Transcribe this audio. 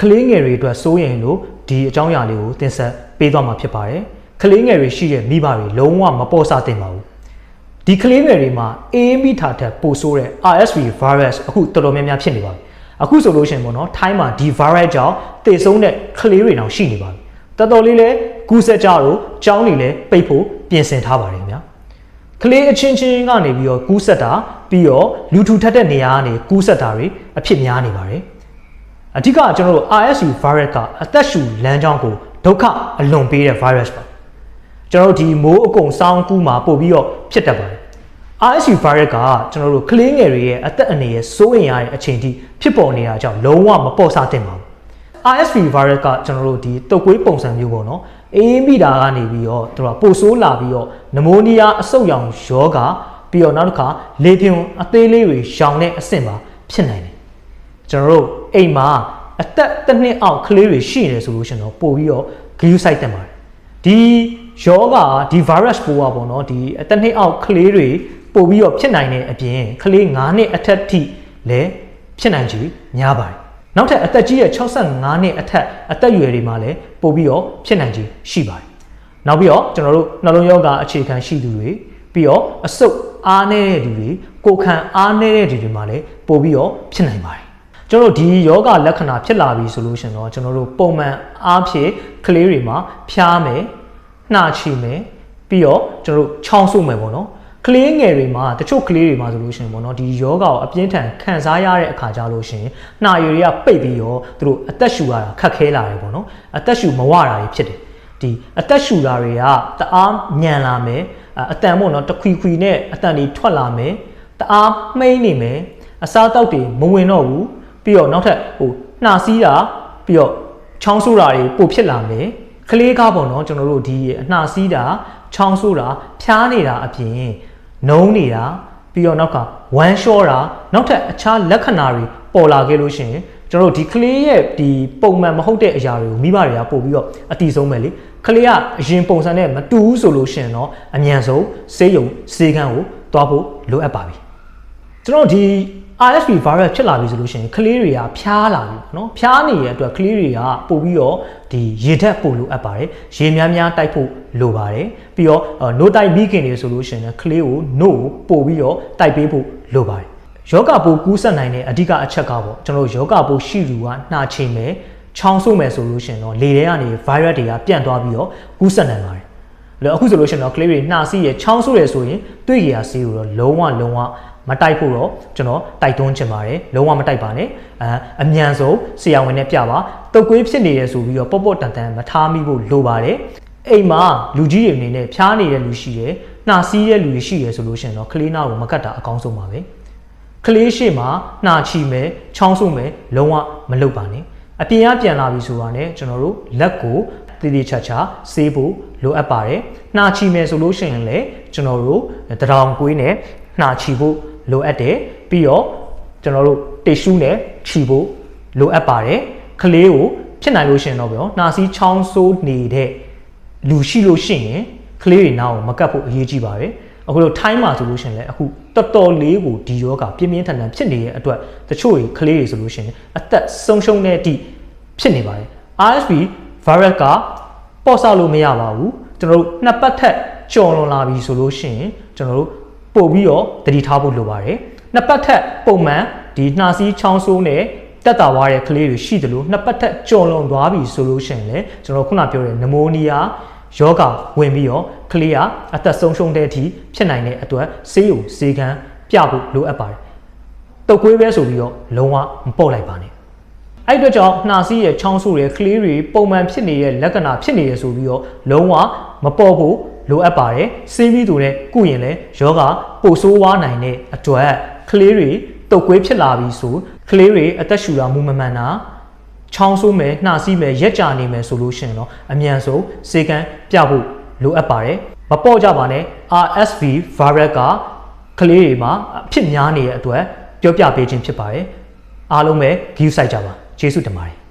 ကလေးငယ်တွေအတွက်စိုးရိမ်လို့ဒီအကြောင်းအရာလေးကိုတင်ဆက်ပေးသွားမှာဖြစ်ပါတယ်ကလေးငယ်တွေရှိတဲ့မိဘတွေလုံးဝမပေါ်စားသင့်ပါဘူးဒီကလေးငယ်တွေမှာ AMB ထားတဲ့ပိုဆိုးတဲ့ RSV virus အခုတော်တော်များများဖြစ်နေပါပြီအခုဆိုလို့ရှိရင်ပေါ့နော်ထိုင်းမှာဒီ virus ကြောင့်သေဆုံးတဲ့ကလေးတွေတောင်ရှိနေပါပြီတော်တော်လေးလဲကူးစက်ကြတော့ကြောင်းတွေလည်းပိတ်ဖို့ပြင်ဆင်ထားပါတယ်ခင်ဗျာကလေးအချင်းချင်းကနေပြီးတော့ကူးဆက်တာပြီးတော့လူထူထပ်တဲ့နေရာကနေကူးဆက်တာတွေအဖြစ်များနေပါတယ် အဓိကကျွန်တော်တို့ RSV virus ကအသက်ရှူလမ်းကြောင်းကိုဒုက္ခအလွန်ပေးတဲ့ virus ပါကျွန်တော်တို့ဒီမိုးအကုံစောင်းကူးမှာပို့ပြီးတော့ဖြစ်တတ်ပါတယ် RSV virus ကကျွန်တော်တို့ကလေးငယ်တွေရဲ့အသက်အန္တရာယ်စိုးရိမ်ရတဲ့အချိန်ထိဖြစ်ပေါ်နေတာကြောင့်လုံးဝမပေါ့ဆသင့်ပါဘူး RSV virus ကကျွန်တော်တို့ဒီတုပ်ကွေးပုံစံမျိုးပေါ့နော်အေးမိတာကနေပြီးတော့သူကပိုဆိုးလာပြီးတော့နမိုးနီးယားအဆုတ်ရောင်ယောဂပြီးတော့နောက်တစ်ခါလေပြွန်အသေးလေးတွေရှောင်တဲ့အဆင့်ပါဖြစ်နိုင်တယ်ကျွန်တော်တို့အိမ်မှာ အသက်တစ်နှစ်အောက်ကလေးတွေရှိနေဆိုလို့ရှိရင်တော့ပို့ပြီးတော့ဂရုစိုက်တင်ပါတယ်ဒီယောဂဒီ virus ပိုးอ่ะပေါ့နော်ဒီအသက်နှစ်အောက်ကလေးတွေပို့ပြီးတော့ဖြစ်နိုင်တဲ့အပြင်ကလေး9နှစ်အထက်ထိလည်းဖြစ်နိုင်ချေများပါတယ်နောက်ထပ်အသက်ကြီးရဲ့65နှစ်အထက်အသက်အရွယ်တွေမှာလည်းပို့ပြီးတော့ဖြစ်နိုင်ခြေရှိပါတယ်။နောက်ပြီးတော့ကျွန်တော်တို့နှလုံးရောဂါအခြေခံရှိသူတွေပြီးတော့အဆုတ်အားနေတဲ့သူတွေကိုယ်ခံအားနေတဲ့သူတွေမှာလည်းပို့ပြီးတော့ဖြစ်နိုင်ပါတယ်။ ကျွန်တော်တို့ဒီယောဂလက္ခဏာဖြစ်လာပြီဆိုလို့ရှင်တော့ကျွန်တော်တို့ပုံမှန်အားဖြင့်ကလေးတွေမှာဖျားမယ်၊နှာချီမယ်ပြီးတော့ကျွန်တော်တို့ချောင်းဆုပ်မယ်ပေါ့နော်။ကလေးငယ်တွေမှာတချို့ကလေးတွေမှာဆိုလို့ရှိရင်ပေါ့နော်ဒီယောဂါကိုအပြင်းထန်ခံစားရတဲ့အခါကြလို့ရှိရင်နှာရည်တွေကပိတ်ပြီးတော့သူတို့အသက်ရှူရတာခက်ခဲလာတယ်ပေါ့နော်အသက်ရှူမဝတာတွေဖြစ်တယ်ဒီအသက်ရှူတာတွေကတအားညံလာမယ်အတန်ပေါ့နော်တခွီခွီနဲ့အတန်တွေထွက်လာမယ်တအားမှိန်းနေမယ်အစားတောက်တွေမဝင်တော့ဘူး ပြီးတော့နောက်ထပ်ဟိုနှာစီးတာပြီးတော့ချောင်းဆိုးတာတွေပိုဖြစ်လာမယ်ကလေးကားပေါ့နော်ကျွန်တော်တို့ဒီအနှာစီးတာချောင်းဆိုးတာဖျားနေတာအပြင်နုံနေတာပြီးတော့နောက်ကဝမ်းလျှောတာနောက်ထပ်အခြားလက္ခဏာတွေပေါ်လာခဲ့လို့ရှိရင်ကျွန်တော်တို့ဒီကလေးရဲ့ဒီပုံမှန်မဟုတ်တဲ့အရာတွေကိုမိဘတွေကပို့ပြီးတော့အတီဆုံးပဲလေကလေးကအရင်ပုံစံနဲ့မတူဘူးဆိုလို့ရှိရင်တော့အမြန်ဆုံးဆေးရုံဆေးခန်းကိုတွားဖို့လိုအပ်ပါပြီ ကျွန်တော်ဒီ RSV virus ဖြစ်လာပြီဆိုလို့ရှိရင်ကလေးတွေကဖျားလာပြီเนาะဖျားနေတဲ့အတွက်ကလေးတွေကပို့ပြီးတော့ဒီရေဓာတ်ပို့လိုအပ်ပါတယ်ရေများများတိုက်ဖို့လိုပါတယ်ပြီးတော့နို့တိုက်ပြီးခင်တွေဆိုလို့ရှိရင်ကလေးကိုနို့ကိုပို့ပြီးတော့တိုက်ပေးဖို့လိုပါတယ်ယောဂပိုးကူးစက်နိုင်တဲ့အဓိကအချက်ကပေါ့ကျွန်တော်ယောဂပိုးရှိသူကနှာချေမယ်ချောင်းဆိုးမယ်ဆိုလို့ရှိရင်တော့လေထဲကနေ virus တွေကပြန့်သွားပြီးတော့ကူးစက်နိုင်ပါတယ်အဲ့တော့အခုဆိုလို့ရှိရင်တော့ကလေးတွေနှာစီးရချောင်းဆိုးရဆိုရင်တွေ့ကြရဆေးကိုတော့လုံးဝလုံးဝ မတိုက်ဖို့တော့ကျွန်တော်တိုက်တွန်းချင်ပါတယ်လုံးဝမတိုက်ပါနဲ့အအမြန်ဆုံးဆရာဝန်နဲ့ပြပါတုတ်ကွေးဖြစ်နေရဆိုပြီးတော့ပေါ့ပေါ့တန်တန်မထားမိဖို့လိုပါတယ်အိမ်မှာလူကြီးတွေအနေနဲ့ဖျားနေတဲ့လူရှိတယ်နှာစီးတဲ့လူတွေရှိတယ်ဆိုလို့ရှိရင်တော့ကလေးနာကိုမကတ်တာအကောင်းဆုံးပါပဲကလေးရှိမှနှာချီမယ်ချောင်းဆုပ်မယ်လုံးဝမလုပ်ပါနဲ့အပြင်ကပြန်လာပြီဆိုတာနဲ့ကျွန်တော်တို့လက်ကိုတည်တည်ချာချာဆေးဖို့လိုအပ်ပါတယ်နှာချီမယ်ဆိုလို့ရှိရင်လည်းကျွန်တော်တို့တရောင်ကွေးနဲ့နှာချီဖို့ လိုအပ်တယ်ပြီးတော့ကျွန်တော်တို့တေရှူးနဲ့ခြီဖို့လိုအပ်ပါတယ်ကလေးကိုဖြစ်နိုင်လို့ရှိရင်တော့ပြောနှာစီးချောင်းဆိုးနေတဲ့လူရှိလို့ရှိရင်ကလေးတွေနားကိုမကတ်ဖို့အရေးကြီးပါတယ်အခုတော့ထိုင်းမှာဆိုလို့ရှိရင်လည်းအခုတော်တော်လေးကိုဒီယောဂပြင်းပြင်းထန်ထန်ဖြစ်နေတဲ့အတွက်တချို့တွေကလေးတွေဆိုလို့ရှိရင်အသက်ဆုံးရှုံးတဲ့အထိဖြစ်နေပါတယ် RSV virus ကပေါ့ဆလို့မရပါဘူးကျွန်တော်တို့နှစ်ပတ်ထက်ကျော်လွန်လာပြီဆိုလို့ရှိရင်ကျွန်တော်တို့ ပို့ပြီးတော့တတိထားဖို့လိုပါတယ်နှစ်ပတ်ထက်ပုံမှန်ဒီနှာစီးချောင်းဆိုးနဲ့တက်တာဝါတဲ့ကလေးတွေရှိတယ်လို့နှစ်ပတ်ထက်ကြော်လွန်သွားပြီဆိုလို့ရှိရင်လည်းကျွန်တော်ခုနပြောတဲ့နမိုးနီးယားယောဂဝင်ပြီးတော့ကလေးကအသက်ဆုံးရှုံးတဲ့အထိဖြစ်နိုင်တဲ့အတွက်ဆေးရုံဆေးခန်းပြဖို့လိုအပ်ပါတယ်တုတ်ကွေးပဲဆိုပြီးတော့လုံးဝမပေါ့လိုက်ပါနဲ့အဲ့အတွက်ကြောင့်နှာစီးရဲ့ချောင်းဆိုးရဲ့ကလေးတွေပုံမှန်ဖြစ်နေတဲ့လက္ခဏာဖြစ်နေရဆိုပြီးတော့လုံးဝမပေါ့ဖို့ လိုအပ်ပါတယ်ဆေးပြီးသူနဲ့ကုရင်လည်းယောဂပိုဆိုးဝါးနိုင်တဲ့အတွက်ကလေးတွေတုတ်ကွေးဖြစ်လာပြီဆိုကလေးတွေအသက်ရှူတာမူမမှန်တာချောင်းဆိုးမယ်နှာစီးမယ်ရက်ကြနေမယ်ဆိုလို့ရှိရင်တော့အမြန်ဆုံးစေကန်းပြဖို့လိုအပ်ပါတယ်မပေါ့ကြပါနဲ့ RSV virus ကကလေးတွေမှာအဖြစ်များနေတဲ့အတွက်ပြောပြပေးခြင်းဖြစ်ပါတယ်အားလုံးပဲ view site ကြပါကျေးဇူးတင်ပါတယ်